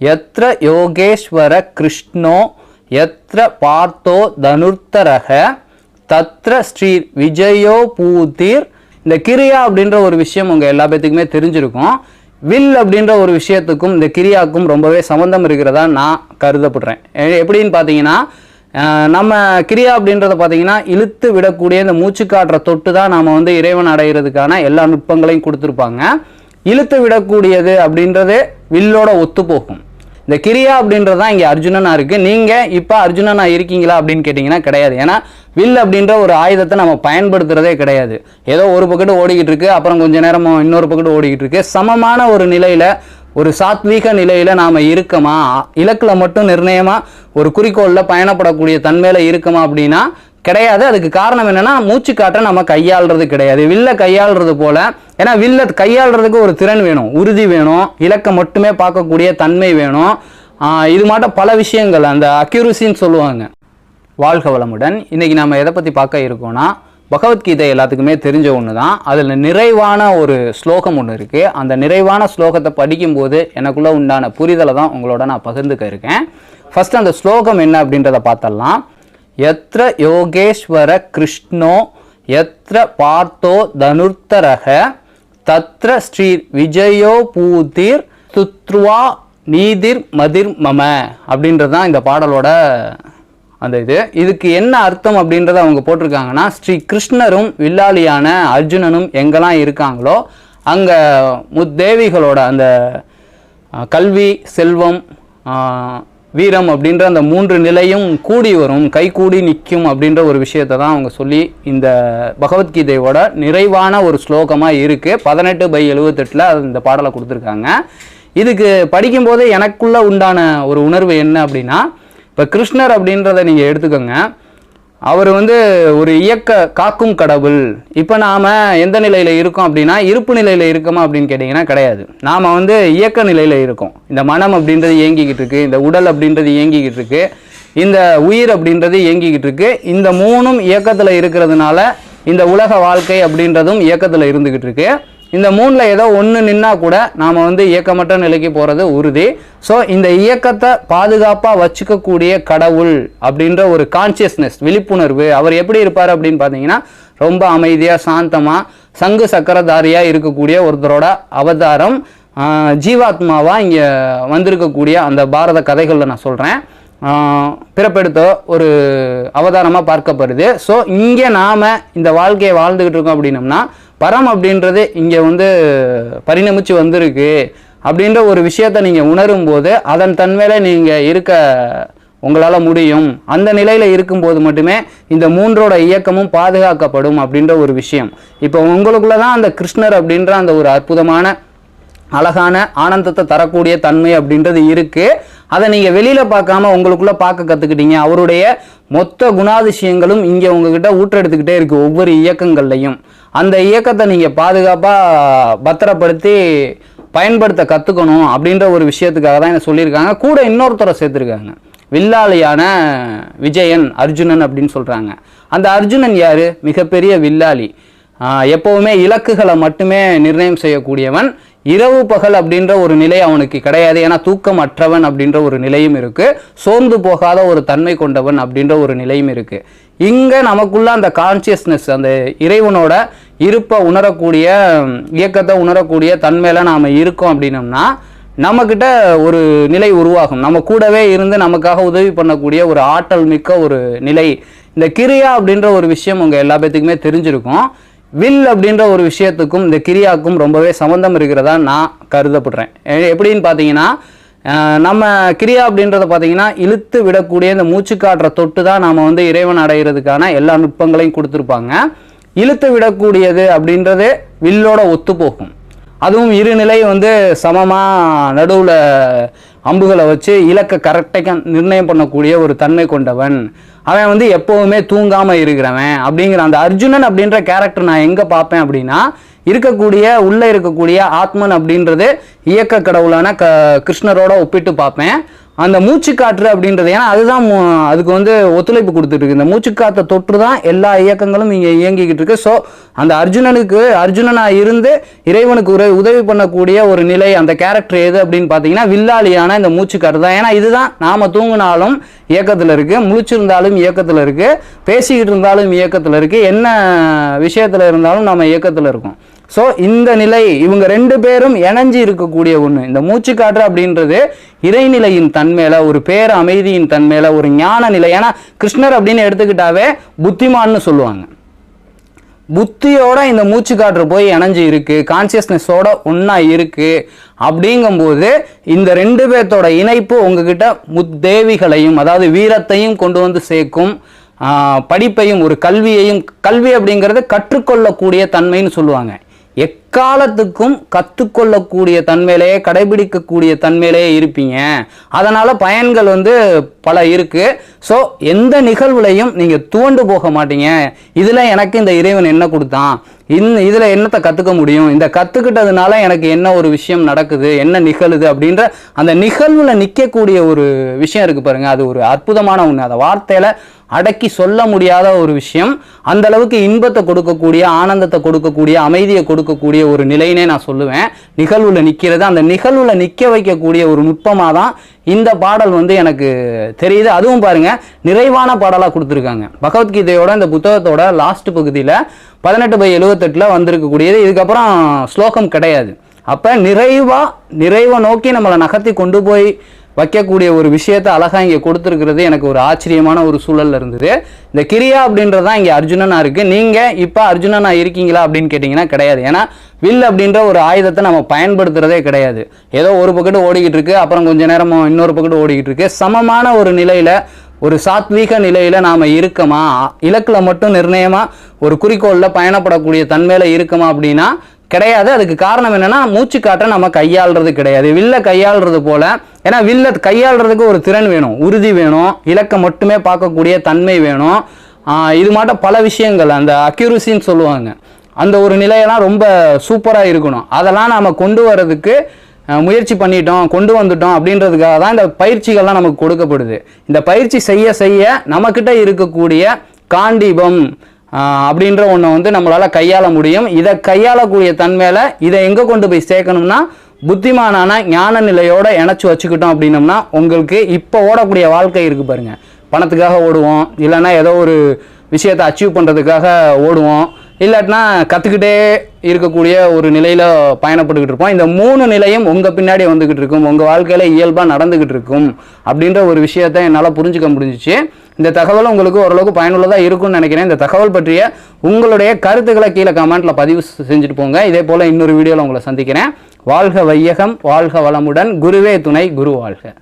எத்திர யோகேஸ்வர கிருஷ்ணோ எத்திர பார்த்தோ தனுர்த்தரக தத்ர ஸ்ரீ விஜயோ பூதீர். இந்த கிரியா அப்படின்ற ஒரு விஷயம் உங்கள் எல்லா பேத்துக்குமே தெரிஞ்சிருக்கும். வில் அப்படின்ற ஒரு விஷயத்துக்கும் இந்த கிரியாவுக்கும் ரொம்பவே சம்மந்தம் இருக்கிறதா நான் கருதப்படுறேன். எப்படின்னு பார்த்தீங்கன்னா நம்ம கிரியா அப்படின்றத பார்த்தீங்கன்னா இழுத்து விடக்கூடிய இந்த மூச்சு காற்றை தொட்டு தான் நாம் வந்து இறைவன் அடைகிறதுக்கான எல்லா நுட்பங்களையும் கொடுத்துருப்பாங்க. இழுத்து விடக்கூடியது அப்படின்றது வில்லோட ஒத்து போகும் இந்த கிரியா அப்படின்றது தான் இங்கே அர்ஜுனனா இருக்குது நீங்கள் இப்போ அர்ஜுனனாக இருக்கீங்களா அப்படின்னு கேட்டிங்கன்னா கிடையாது. ஏன்னா வில் அப்படின்ற ஒரு ஆயுதத்தை நம்ம பயன்படுத்துகிறதே கிடையாது. ஏதோ ஒரு பக்கெட்டு ஓடிக்கிட்டு இருக்கு அப்புறம் கொஞ்ச நேரம் இன்னொரு பக்கெட்டு ஓடிக்கிட்டு இருக்கு. சமமான ஒரு நிலையில் ஒரு சாத்வீக நிலையில் நாம் இருக்கமா? இலக்கில் மட்டும் நிர்ணயமாக ஒரு குறிக்கோளில் பயணப்படக்கூடிய தன்மையில் இருக்கமா அப்படின்னா கிடையாது. அதுக்கு காரணம் என்னன்னா மூச்சு காற்றை நம்ம கையாளுறது கிடையாது. வில்ல கையாளுறது போல ஏன்னா வில்ல கையாளுறதுக்கு ஒரு திறன் வேணும் உறுதி வேணும் இலக்கை மட்டுமே பார்க்கக்கூடிய தன்மை வேணும். இது மாட்டம் பல விஷயங்கள் அந்த அக்யூரசின்னு சொல்லுவாங்க. வாழ்க வளமுடன். இன்றைக்கி நம்ம எதை பற்றி பார்க்க இருக்கோம்னா பகவத்கீதை எல்லாத்துக்குமே தெரிஞ்ச ஒன்று தான் அதில் நிறைவான ஒரு ஸ்லோகம் ஒன்று இருக்குது அந்த நிறைவான ஸ்லோகத்தை படிக்கும்போது எனக்குள்ளே உண்டான புரிதலை தான் உங்களோட நான் பகிர்ந்துக்க இருக்கேன். ஃபர்ஸ்ட் அந்த ஸ்லோகம் என்ன அப்படின்றத பார்த்தலாம் எத்திர யோகேஸ்வர கிருஷ்ணோ எத்திர பார்த்தோ தனுர்த்தரக தத்ர ஸ்ரீ விஜயோ பூதிர் துத்ருவா நீதிர் மதிர் மம அப்படின்றது தான் இந்த பாடலோட அந்த இது. இதுக்கு என்ன அர்த்தம் அப்படின்றத அவங்க போட்டிருக்காங்கன்னா ஸ்ரீ கிருஷ்ணரும் வில்லாளியான அர்ஜுனனும் எங்கெல்லாம் இருக்காங்களோ அங்கே முத்தேவிகளோட அந்த கல்வி செல்வம் வீரம் அப்படின்ற அந்த மூன்று நிலையும் கூடி வரும் கை கூடி நிற்கும் அப்படின்ற ஒரு விஷயத்தை தான் அவங்க சொல்லி இந்த பகவத்கீதையோட நிறைவான ஒரு ஸ்லோகமாக இருக்குது பதினெட்டு பை எழுபத்தெட்டில் இந்த பாடலை கொடுத்துருக்காங்க. இதுக்கு படிக்கும்போது எனக்குள்ளே உண்டான ஒரு உணர்வு என்ன அப்படின்னா இப்போ கிருஷ்ணர் அப்படின்றத நீங்கள் எடுத்துக்கோங்க. அவர் வந்து ஒரு இயக்க காக்கும் கடவுள். இப்போ நாம் எந்த நிலையில் இருக்கோம் அப்படின்னா இருப்பு நிலையில் இருக்கோமா அப்படின்னு கேட்டிங்கன்னா கிடையாது. நாம் வந்து இயக்க நிலையில் இருக்கோம். இந்த மனம் அப்படின்றது இயங்கிக்கிட்டு இருக்கு இந்த உடல் அப்படின்றது இயங்கிக்கிட்டு இருக்கு இந்த உயிர் அப்படின்றது இயங்கிக்கிட்டு இருக்கு. இந்த மூணும் இயக்கத்தில் இருக்கிறதுனால இந்த உலக வாழ்க்கை அப்படின்றதும் இயக்கத்தில் இருந்துக்கிட்டு இருக்குது இந்த மூணில் ஏதோ ஒன்று நின்னா கூட நாம் வந்து இயக்கமற்ற நிலைக்கு போகிறது உறுதி. ஸோ இந்த இயக்கத்தை பாதுகாப்பாக வச்சுக்கக்கூடிய கடவுள் அப்படின்ற ஒரு கான்சியஸ்னஸ் விழிப்புணர்வு அவர் எப்படி இருப்பார் அப்படின்னு பார்த்தீங்கன்னா ரொம்ப அமைதியாக சாந்தமாக சங்கு சக்கரதாரியாக இருக்கக்கூடிய ஒருத்தரோட அவதாரம் ஜீவாத்மாவாக இங்கே வந்திருக்கக்கூடிய அந்த பாரத கதைகளில் நான் சொல்கிறேன் பிறப்பெடுத்த ஒரு அவதாரமாக பார்க்கப்படுது. ஸோ இங்கே நாம் இந்த வாழ்க்கையை வாழ்ந்துக்கிட்டு இருக்கோம் அப்படின்னம்னா பரம் அப்படின்றது இங்கே வந்து பரிணமிச்சு வந்திருக்கு அப்படின்ற ஒரு விஷயத்தை நீங்கள் உணரும் போது அதன் தன்மையில நீங்கள் இருக்க உங்களால் முடியும். அந்த நிலையில் இருக்கும்போது மட்டுமே இந்த மூன்றோட இயக்கமும் பாதுகாக்கப்படும் அப்படின்ற ஒரு விஷயம். இப்போ உங்களுக்குள்ள தான் அந்த கிருஷ்ணர் அப்படின்ற அந்த ஒரு அற்புதமான அழகான ஆனந்தத்தை தரக்கூடிய தன்மை அப்படின்றது இருக்குது அதை நீங்கள் வெளியில் பார்க்காம உங்களுக்குள்ள பார்க்க கற்றுக்கிட்டீங்க அவருடைய மொத்த குணாதிசயங்களும் இங்கே உங்ககிட்ட ஊற்றெடுத்துக்கிட்டே இருக்குது ஒவ்வொரு இயக்கங்கள்லையும். அந்த இயக்கத்தை நீங்கள் பாதுகாப்பாக பத்திரப்படுத்தி பயன்படுத்த கற்றுக்கணும் அப்படின்ற ஒரு விஷயத்துக்காக தான் என்ன சொல்லியிருக்காங்க. கூட இன்னொருத்தரை சேர்த்துருக்காங்க. வில்லாளியான விஜயன் அர்ஜுனன் அப்படின்னு சொல்கிறாங்க அந்த அர்ஜுனன் யார்? மிகப்பெரிய வில்லாளி. எப்போவுமே இலக்குகளை மட்டுமே நிர்ணயம் செய்யக்கூடியவன். இரவு பகல் அப்படின்ற ஒரு நிலை அவனுக்கு கிடையாது. ஏன்னா தூக்கமற்றவன் அப்படின்ற ஒரு நிலையும் இருக்கு. சோர்ந்து போகாத ஒரு தன்மை கொண்டவன் அப்படின்ற ஒரு நிலையும் இருக்கு. இங்க நமக்குள்ள அந்த கான்சியஸ்னஸ் அந்த இறைவனோட இருப்பை உணரக்கூடிய இயக்கத்தை உணரக்கூடிய தன்மையில நாம இருக்கோம் அப்படின்னம்னா நம்மக்கிட்ட ஒரு நிலை உருவாகும். நம்ம கூடவே இருந்து நமக்காக உதவி பண்ணக்கூடிய ஒரு ஆற்றல் மிக்க ஒரு நிலை. இந்த கிரியா அப்படின்ற ஒரு விஷயம் உங்கள் எல்லா பேத்துக்குமே தெரிஞ்சிருக்கும். வில் அப்படின்ற ஒரு விஷயத்துக்கும் இந்த கிரியாவுக்கும் ரொம்பவே சம்மந்தம் இருக்கிறதா நான் கருதப்படுறேன். எப்படின்னு பார்த்தீங்கன்னா நம்ம கிரியா அப்படின்றத பார்த்தீங்கன்னா இழுத்து விடக்கூடிய இந்த மூச்சு காற்றை தொட்டு தான் நாம் வந்து இறைவன் அடைகிறதுக்கான எல்லா நுட்பங்களையும் கொடுத்துருப்பாங்க. இழுத்து விடக்கூடியது அப்படின்றது வில்லோட ஒத்துப்போகும். அதுவும் இருநிலை வந்து சமமாக நடுவில் அம்புகளை வச்சு இலக்கை கரெக்டாக நிர்ணயம் பண்ணக்கூடிய ஒரு தன்மை கொண்டவன். அவன் வந்து எப்போவுமே தூங்காமல் இருக்கிறவன் அப்படிங்கிற அந்த அர்ஜுனன் அப்படின்ற கேரக்டர் நான் எங்கே பார்ப்பேன் அப்படின்னா இருக்கக்கூடிய உள்ளே இருக்கக்கூடிய ஆத்மன் அப்படின்றது இயக்க கடவுளான க கிருஷ்ணரோட ஒப்பிட்டு பார்ப்பேன். அந்த மூச்சுக்காற்று அப்படின்றது ஏன்னா அதுதான் அதுக்கு வந்து ஒத்துழைப்பு கொடுத்துட்டு இருக்கு இந்த மூச்சுக்காற்றை தொற்று தான் எல்லா இயக்கங்களும் இங்கே இயங்கிக்கிட்டு இருக்கு. ஸோ அந்த அர்ஜுனனுக்கு அர்ஜுனனாக இருந்து இறைவனுக்கு உதவி உதவி பண்ணக்கூடிய ஒரு நிலை அந்த கேரக்டர் எது அப்படின்னு பார்த்தீங்கன்னா வில்லாளியான இந்த மூச்சுக்காற்று தான் ஏன்னா இதுதான் நாம் தூங்கினாலும் இயக்கத்தில் இருக்கு முழிச்சிருந்தாலும் இயக்கத்தில் இருக்கு பேசிக்கிட்டு இருந்தாலும் இயக்கத்தில் இருக்கு என்ன விஷயத்தில் இருந்தாலும் நம்ம இயக்கத்தில் இருக்கோம். ஸோ இந்த நிலை இவங்க ரெண்டு பேரும் இணைஞ்சு இருக்கக்கூடிய ஒன்று இந்த மூச்சுக்காற்று அப்படின்றது இறைநிலையின் தன்மையில ஒரு பேர அமைதியின் தன்மையில ஒரு ஞான நிலை. ஏன்னா கிருஷ்ணர் அப்படின்னு எடுத்துக்கிட்டாவே புத்திமான்னு சொல்லுவாங்க. புத்தியோட இந்த மூச்சுக்காற்று போய் இணைஞ்சு இருக்கு கான்சியஸ்னஸோட ஒன்றா இருக்கு அப்படிங்கும்போது இந்த ரெண்டு பேர்த்தோட இணைப்பு உங்ககிட்ட முத்தேவிகளையும் அதாவது வீரத்தையும் கொண்டு வந்து சேர்க்கும் படிப்பையும் ஒரு கல்வியையும் கல்வி அப்படிங்கிறது கற்றுக்கொள்ளக்கூடிய தன்மைன்னு சொல்லுவாங்க. ek எக்காலத்துக்கும் கற்றுக்கொள்ளக்கூடிய தன்மையிலேயே கடைபிடிக்கக்கூடிய தன்மையிலேயே இருப்பீங்க. அதனால் பயன்கள் வந்து பல இருக்கு. ஸோ எந்த நிகழ்வுலையும் நீங்கள் தூண்டு போக மாட்டீங்க. இதில் எனக்கு இந்த இறைவன் என்ன கொடுத்தான்? இந்த இதில் என்னத்தை கற்றுக்க முடியும்? இந்த கற்றுக்கிட்டதுனால எனக்கு என்ன ஒரு விஷயம் நடக்குது? என்ன நிகழுது? அப்படின்ற அந்த நிகழ்வில் நிற்கக்கூடிய ஒரு விஷயம் இருக்குது பாருங்கள் அது ஒரு அற்புதமான ஒன்று அந்த வார்த்தையில் அடக்கி சொல்ல முடியாத ஒரு விஷயம். அந்த அளவுக்கு இன்பத்தை கொடுக்கக்கூடிய ஆனந்தத்தை கொடுக்கக்கூடிய அமைதியை கொடுக்கக்கூடிய ஒரு நிலையினே நான் சொல்லுவேன். நிகழ்வில் நிற்கிறது அந்த நிகழ்வில் நிற்க வைக்கக்கூடிய ஒரு நுட்பமாக தான் இந்த பாடல் வந்து எனக்கு தெரியுது. அதுவும் பாருங்க நிறைவான பாடலாக கொடுத்துருக்காங்க. பகவத்கீதையோட இந்த புத்தகத்தோட லாஸ்ட் பகுதியில் பதினெட்டு பை எழுபத்தெட்டில் வந்திருக்கக்கூடியது. இதுக்கப்புறம் ஸ்லோகம் கிடையாது. அப்போ நிறைவாக நிறைவை நோக்கி நம்மளை நகர்த்தி கொண்டு போய் வைக்கக்கூடிய ஒரு விஷயத்தை அழகாக இங்கே கொடுத்துருக்கிறது எனக்கு ஒரு ஆச்சரியமான ஒரு சூழலில் இருந்தது. இந்த கிரியா அப்படின்றது தான் இங்கே அர்ஜுனனா இருக்குது நீங்கள் இப்போ அர்ஜுனனாக இருக்கீங்களா அப்படின்னு கேட்டிங்கன்னா கிடையாது. ஏன்னா வில் அப்படின்ற ஒரு ஆயுதத்தை நம்ம பயன்படுத்துகிறதே கிடையாது. ஏதோ ஒரு பக்கம் ஓடிக்கிட்டு இருக்கு அப்புறம் கொஞ்ச நேரம் இன்னொரு பக்கெட்டு ஓடிக்கிட்டு இருக்கு. சமமான ஒரு நிலையில் ஒரு சாத்வீக நிலையில் நாம் இருக்கமா? இலக்கில் மட்டும் நிர்ணயமாக ஒரு குறிக்கோளில் பயணப்படக்கூடிய தன்மையில் இருக்கமா அப்படின்னா கிடையாது. அதுக்கு காரணம் என்னன்னா மூச்சு காற்றை நம்ம கையாளுறது கிடையாது. வில்ல கையாளுறது போல ஏன்னா வில்ல கையாளுறதுக்கு ஒரு திறன் வேணும் உறுதி வேணும் இலக்கை மட்டுமே பார்க்கக்கூடிய தன்மை வேணும். இது மாட்ட பல விஷயங்கள் அந்த அக்யூரசின்னு சொல்லுவாங்க. அந்த ஒரு நிலையெல்லாம் ரொம்ப சூப்பராக இருக்கணும். அதெல்லாம் நாம் கொண்டு வர்றதுக்கு முயற்சி பண்ணிட்டோம் கொண்டு வந்துட்டோம் அப்படின்றதுக்காக தான் இந்த பயிற்சிகள்லாம் நமக்கு கொடுக்கப்படுது. இந்த பயிற்சி செய்ய செய்ய நம்மக்கிட்ட இருக்கக்கூடிய காண்டீபம் அப்படின்ற ஒன்றை வந்து நம்மளால் கையாள முடியும். இதை கையாளக்கூடிய தன்மையில் இதை எங்கே கொண்டு போய் சேர்க்கணும்னா புத்திமானான ஞான நிலையோடு இணைச்சி வச்சுக்கிட்டோம் அப்படின்னம்னா உங்களுக்கு இப்போ ஓடக்கூடிய வாழ்க்கை இருக்குது பாருங்கள் பணத்துக்காக ஓடுவோம் இல்லைன்னா ஏதோ ஒரு விஷயத்தை அச்சீவ் பண்ணுறதுக்காக ஓடுவோம். இல்லாட்டினா கற்றுக்கிட்டே இருக்கக்கூடிய ஒரு நிலையில் பயணப்பட்டுக்கிட்டு இருப்போம். இந்த மூணு நிலையும் உங்கள் பின்னாடி வந்துக்கிட்டு இருக்கும். உங்கள் வாழ்க்கையில் இயல்பாக நடந்துக்கிட்டு இருக்கும் அப்படின்ற ஒரு விஷயத்தை என்னால் புரிஞ்சுக்க முடிஞ்சிச்சு. இந்த தகவல் உங்களுக்கு ஓரளவுக்கு பயனுள்ளதாக இருக்கும்னு நினைக்கிறேன். இந்த தகவல் பற்றிய உங்களுடைய கருத்துக்களை கீழே கமெண்ட்டில் பதிவு செஞ்சுட்டு போங்க. இதே போல் இன்னொரு வீடியோவில் உங்களை சந்திக்கிறேன். வாழ்க வையகம் வாழ்க வளமுடன். குருவே துணை குரு வாழ்க.